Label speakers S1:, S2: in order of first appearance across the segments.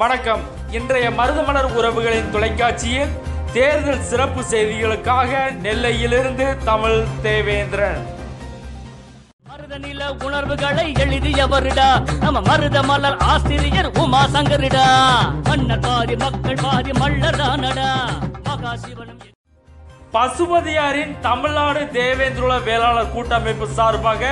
S1: வணக்கம். இன்றைய மருதமலர் உறவுகளின் தொலைக்காட்சியில் தேர்தல் சிறப்பு செய்திகளுக்காக நெல்லையிலிருந்து தமிழ் தேவேந்திரன்.
S2: மருத நில உணர்வுகளை எழுதியவருடா. நம்ம மருத மலர் ஆசிரியர் உமா சங்கரிடா. மன்னர் பாதி மக்கள் பாதி மல்லர் தானடா மகாசிவனும்
S1: பசுபதியாரின் தமிழ்நாடு தேவேந்திர வேளாளர் கூட்டமைப்பு சார்பாக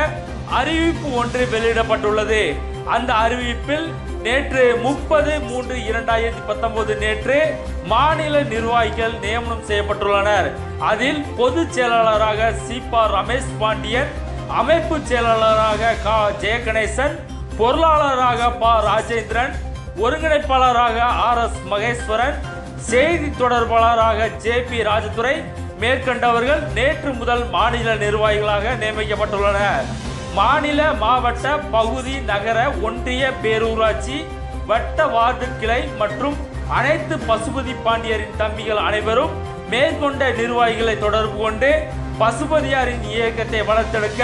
S1: அறிவிப்பு ஒன்று வெளியிடப்பட்டுள்ளது. அந்த அறிவிப்பில் நேற்று முப்பது மூன்று இரண்டாயிரத்தி பத்தொன்பது நேற்று மாநில நிர்வாகிகள் நியமனம் செய்யப்பட்டுள்ளனர். அதில் பொதுச் செயலாளராக சிபா ரமேஷ் பாண்டியன் அமைப்பு செயலாளராக கா. ஜெயகணேசன் பொருளாளராக ப. ராஜேந்திரன் ஒருங்கிணைப்பாளராக ஆர். எஸ். மகேஸ்வரன் செய்தி தொடர்பாளராக ஜே. பி. ராஜதுரை மேற்கண்டவர்கள் நேற்று முதல் மாநில நிர்வாகிகளாக நியமிக்கப்பட்டுள்ளனர். மாநில மாவட்ட பகுதி நகர ஒன்றிய பேரூராட்சி வட்ட வார்டு கிளை மற்றும் அனைத்து பசுபதி பாண்டியரின் தம்பிகள் அனைவரும் மேற்கொண்ட நிர்வாகிகளை தொடர்பு கொண்டு பசுபதியாரின் இயக்கத்தை வளர்த்தெடுக்க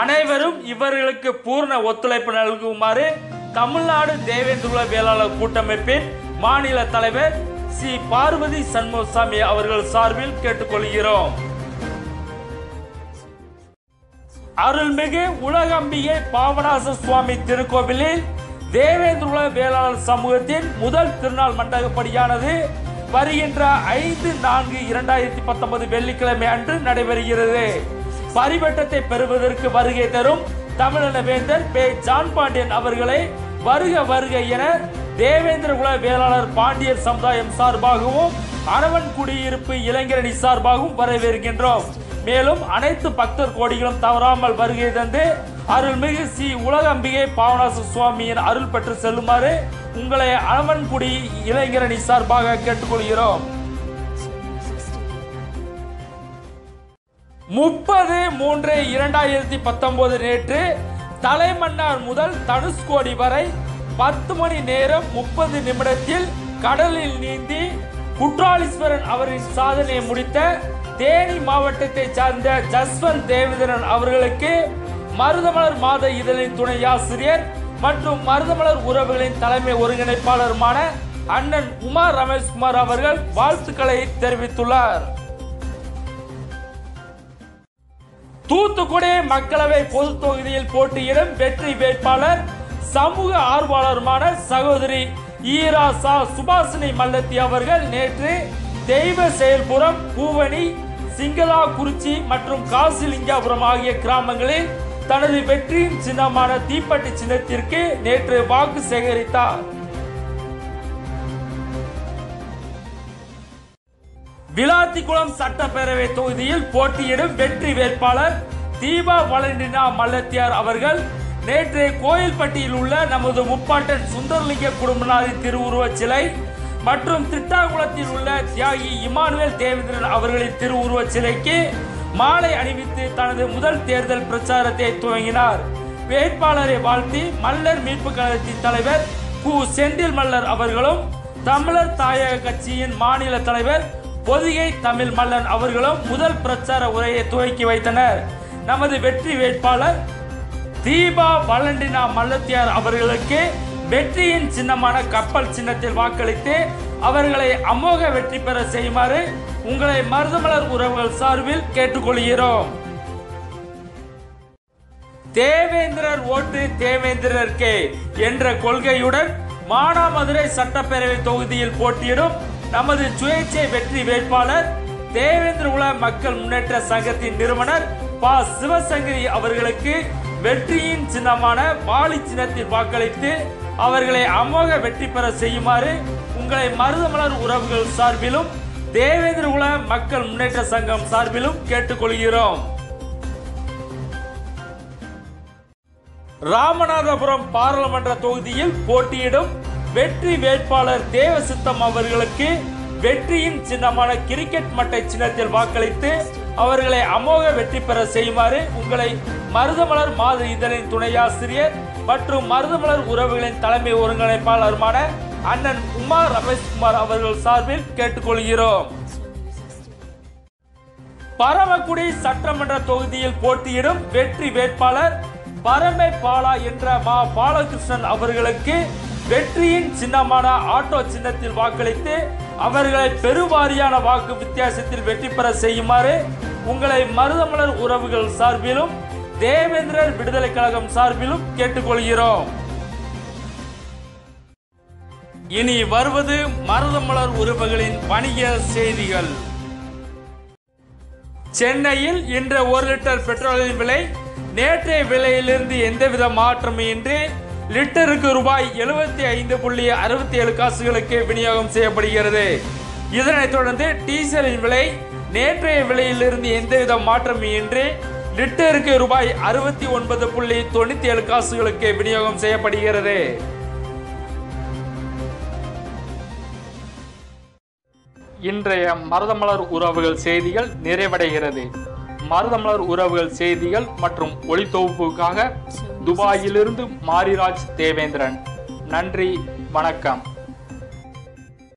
S1: அனைவரும் இவர்களுக்கு பூர்ண ஒத்துழைப்பு நல்குமாறு தமிழ்நாடு தேவேந்திர வேளாளர் கூட்டமைப்பின் மாநில தலைவர் சி. பார்வதி சண்முகசாமி அவர்கள் சார்பில் கேட்டுக்கொள்கிறோம். அருள்மிகு உலகம்பிகை பாவனாச சுவாமி திருக்கோவிலில் தேவேந்திர வேளாளர் சமூகத்தின் முதல் திருநாள் மண்டகப்படியானது வருகின்ற ஐந்து நான்கு இரண்டாயிரத்தி பத்தொன்பது வெள்ளிக்கிழமை அன்று நடைபெறுகிறது. பரிவட்டத்தை பெறுவதற்கு வருகை தரும் தமிழன வேந்தர் பே. ஜான் பாண்டியன் அவர்களை வருக வருக என தேவேந்திர குல வேளாளர் பாண்டியர் சமுதாயம் சார்பாகவும் அரவன் குடியிருப்பு இளைஞரணி சார்பாகவும் வரவேற்கின்றோம். மேலும் அனைத்து பக்தர் கோடிகளும் தவறாமல் வருகை தந்து அருள்மிகு ஸ்ரீ உலகம்பிகை பாவனாச சுவாமியின் அருள் பெற்று செல்லுமாறு உங்களை அணவன்குடி இளைஞரணி சார்பாக கேட்டுக்கொள்கிறோம். முப்பது மூன்று இரண்டாயிரத்தி பத்தொன்பது நேற்று தலைமன்னார் முதல் தனுஷ்கோடி வரை பத்து மணி நேரம் முப்பது நிமிடத்தில் கடலில் நீந்தி குற்றாலீஸ்வரன் அவரின் சாதனையை முடித்த தேனி மாவட்டத்தை சார்ந்த ஜஸ்வந்த் தேவிதரன் அவர்களுக்கு மருதமலர் மாத இதழின் துணை ஆசிரியர் மற்றும் மருதமலர் உறவுகளின் தலைமை ஒருங்கிணைப்பாளருமான அண்ணன் உமா ரமேஷ்குமார் அவர்கள் வாழ்த்துக்களை தெரிவித்துள்ளார். தூத்துக்குடி மக்களவை பொது தொகுதியில் போட்டியிடும் வெற்றி வேட்பாளர் சமூக ஆர்வலருமான சகோதரி ஈரா சா சுபாசினி மல்லத்தி அவர்கள் நேற்று தெய்வ செயல்புரம் பூவணி சிங்களா குறிச்சி மற்றும் காசிலிங்காபுரம் ஆகிய கிராமங்களில் தனது வெற்றியின் சின்னமான தீப்பெட்டி சின்னத்திற்கு நேற்று வாக்கு சேகரித்தார். விளாத்திக்குளம் சட்டப்பேரவை தொகுதியில் போட்டியிடும் வெற்றி வேட்பாளர் தீபா வலண்டினா மல்லத்தியார் அவர்கள் நேற்று கோயில்பட்டியில் உள்ள நமது முப்பாட்டன் சுந்தரலிங்க குடும்பநாதி திருவுருவச் சிலை மற்றும் திட்டாகுளத்தில் உள்ள தியாகி இமானுவேல் தேவேந்திரன் அவர்களின் திருவுருவச் சிலைக்கு மாலை அணிவித்து தனது முதல் தேர்தல் பிரச்சாரத்தை துவங்கினார். வேட்பாளரை வாழ்த்தி மல்லர் மீட்பு கழகத்தின் தலைவர் கு. செந்தில் மல்லர் அவர்களும் தமிழர் தாயக கட்சியின் மாநில தலைவர் பொதிகை தமிழ் மல்லன் அவர்களும் முதல் பிரச்சார உரையை துவக்கி வைத்தனர். நமது வெற்றி வேட்பாளர் தீபா வலண்டினா மல்லத்தியார் அவர்களுக்கு வெற்றியின் சின்னமான கப்பல் சின்னத்தில் வாக்களித்து அவர்களை அமோக வெற்றி பெற செய்யுமாறு உங்களை மருதமலர் உறவுகள் சார்பில் கேட்டுக்கொள்கிறோம். தேவேந்திரர் ஓட்டு தேவேந்திரர்க்கே என்ற கொள்கையுடன் மானாமதுரை சட்டப்பேரவை தொகுதியில் போட்டியிடும் நமது சுயேட்சை வெற்றி வேட்பாளர் தேவேந்திர உல மக்கள் முன்னேற்ற சங்கத்தின் நிறுவனர் பா. சிவசங்கரி அவர்களுக்கு வெற்றியின் சின்னமான வாலி சின்னத்தில் வாக்களித்து அவர்களை அமோக வெற்றி பெற செய்யுமாறு உங்களை மருதமலர் உறவுகள் சார்பிலும் தேவேந்திர குல மக்கள் முன்னேற்ற சங்கம் சார்பிலும் கேட்டுக்கொள்கிறோம். ராமநாதபுரம் பாராளுமன்ற தொகுதியில் போட்டியிடும் வெற்றி வேட்பாளர் தேவசித்தம் அவர்களுக்கு வெற்றியின் சின்னமான கிரிக்கெட் மட்டை சின்னத்தில் வாக்களித்து அவர்களை அமோக வெற்றி பெற செய்யுமாறு உங்களை மருதமலர் மாத இதழின் துணையாசிரியர் மற்றும் மருதமலர் உறவுகளின் தலைமை ஒருங்கிணைப்பாளருமான அண்ணன் உமா ரமேஷ்குமார் அவர்கள் சார்பில் கேட்டுக்கொள்கிறோம். பரமக்குடி சட்டமன்ற தொகுதியில் போட்டியிடும் வெற்றி வேட்பாளர் பரமை பாலா என்ற மா பாலகிருஷ்ணன் அவர்களுக்கு வெற்றியின் சின்னமான ஆட்டோ சின்னத்தில் வாக்களித்து அவர்களை பெருவாரியான வாக்கு வித்தியாசத்தில் வெற்றி பெற செய்யுமாறு உங்களை மருதமலர் உறவுகள் சார்பிலும் தேவேந்திரர் விடுதலை கழகம் சார்பிலும் கேட்டுக்கொள்கிறோம். இனி வருவது மருதமலர் உறவுகளின் வணிக செய்திகள். சென்னையில் இன்று ஒரு லிட்டர் பெட்ரோலின் விலை நேற்றைய விலையிலிருந்து எந்தவித மாற்றமின்றி லிட்டருக்கு ரூபாய் எழுபத்தி ஐந்து புள்ளி அறுபத்தி ஏழு காசுகளுக்கு விநியோகம் செய்யப்படுகிறது. இதனைத் தொடர்ந்து டீசலின் விலை நேற்றைய விலையிலிருந்து எந்தவித மாற்றமின்றி லிட்டருக்கு ரூபாய் அறுபத்தி ஒன்பது புள்ளி தொண்ணூத்தி ஏழு காசுகளுக்கு விநியோகம் செய்யப்படுகிறது. இன்றைய மருதமலர் உறவுகள் செய்திகள் நிறைவடைகிறது. மருதமலர் உறவுகள் செய்திகள் மற்றும் ஒளித்தொகுப்புக்காக துபாயிலிருந்து மாரிராஜ் தேவேந்திரன். நன்றி வணக்கம்.